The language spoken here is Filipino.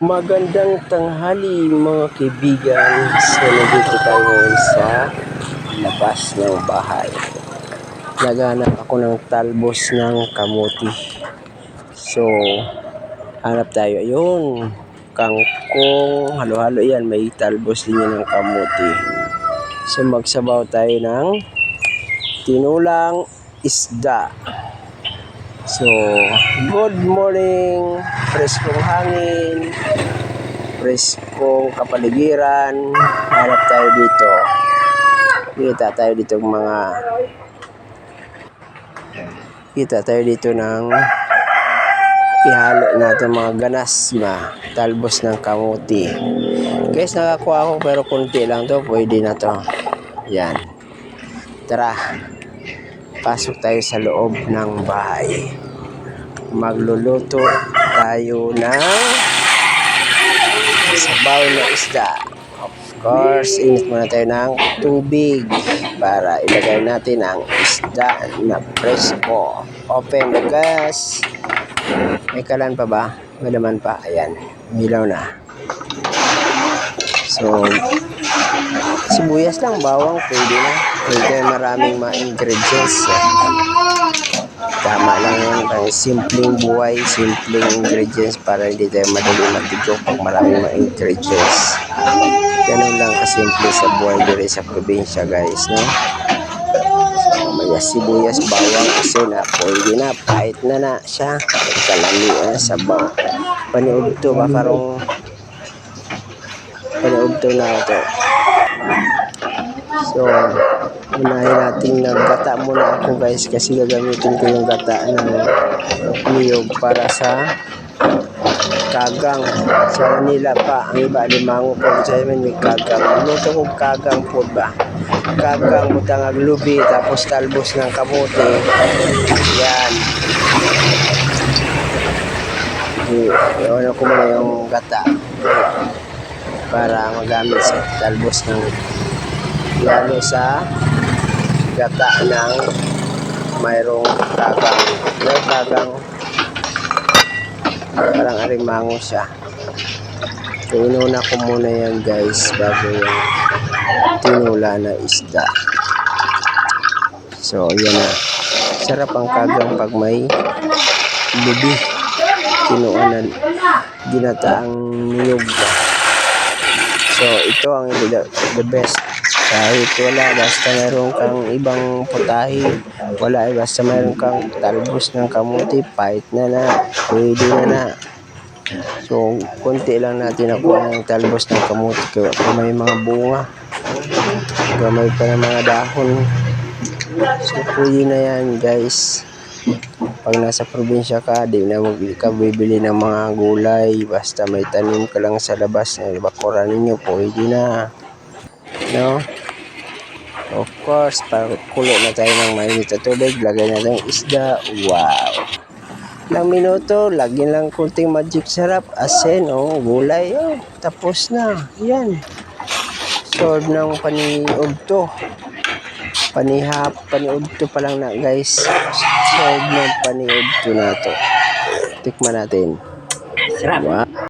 Magandang tanghali mga kaibigan. So, nandito tayo sa labas ng bahay. Naghanap ako ng talbos ng kamuti. So, hanap tayo. Ayun, kangkong, halo-halo yan. May talbos din yan ng kamuti. So, magsabaw tayo ng tinulang isda. So, good morning, preskong hangin, preskong kapaligiran. Harap tayo dito. Kita tayo dito ng mga kita tayo dito ng ihalo natin mga ganas na talbos ng kamuti. Guys, nakakuha ako pero kunti lang to. Pwede na to. Yan. Tara. Pasok tayo sa loob ng bahay. Magluluto tayo ng sabaw na isda. Of course, init muna tayo ng tubig para ilagay natin ang isda na presko. Open the gas. May kalan pa ba? May laman pa. Ayan. Milaw na. So, sibuyas lang, bawang, pwede na. Pwede maraming mga ingredients. Ang simpleng buhay, simpleng ingredients para hindi tayo madali matigo pag maraming mga ingredients. Ganun lang kasimple sa buhay dito sa probinsya guys, no? So, may sibuyas, bawang, kasi na pwede na, pahit na na siya. Kalami na sa baw. Paniog to, makarong panood to na ito. So, unahin natin naggata muna ako guys kasi gagamitin ko yung gata ng niyog para sa kagang. Sa Manila pa, ang iba limango pero sa amin may kagang. Luto ko kagang po ba? Kagang butang aglubi tapos talbos ng kamote. Yan. Iwan ko muna yung gata para magamit sa talbos ng lalo sa gata ng mayroong kagang may kagang parang arimango siya. So inuna ko muna yan guys bago yung tinula na isda. So yan na. Sarap ang kagang pag may lubi. Tinuunan ginataang niyog So, ito ang the, the best. Kahit wala, basta meron kang ibang putahe, wala, basta meron kang talbos ng kamuti, pahit na na, pwede na na. So, konti lang natin nakuha ng talbos ng kamuti kaya may mga bunga, gamay pa ng mga dahon. So, na yan, guys. Pag nasa probinsya ka, di na mag ka bibili ng mga gulay. Basta may tanim ka lang sa labas na bakura ninyo, pwede na. No? Of course, para kulo na tayo ng mainit na tubig, lagay natin yung isda. Wow! Ilang minuto, lagyan lang kunting magic sarap, asin, oh, gulay, oh, tapos na. Yan. Sword ng paniog to. Panihap, paniog to pa lang na, guys. Ng paniog to na to. Tikman natin. Sarap. Wow.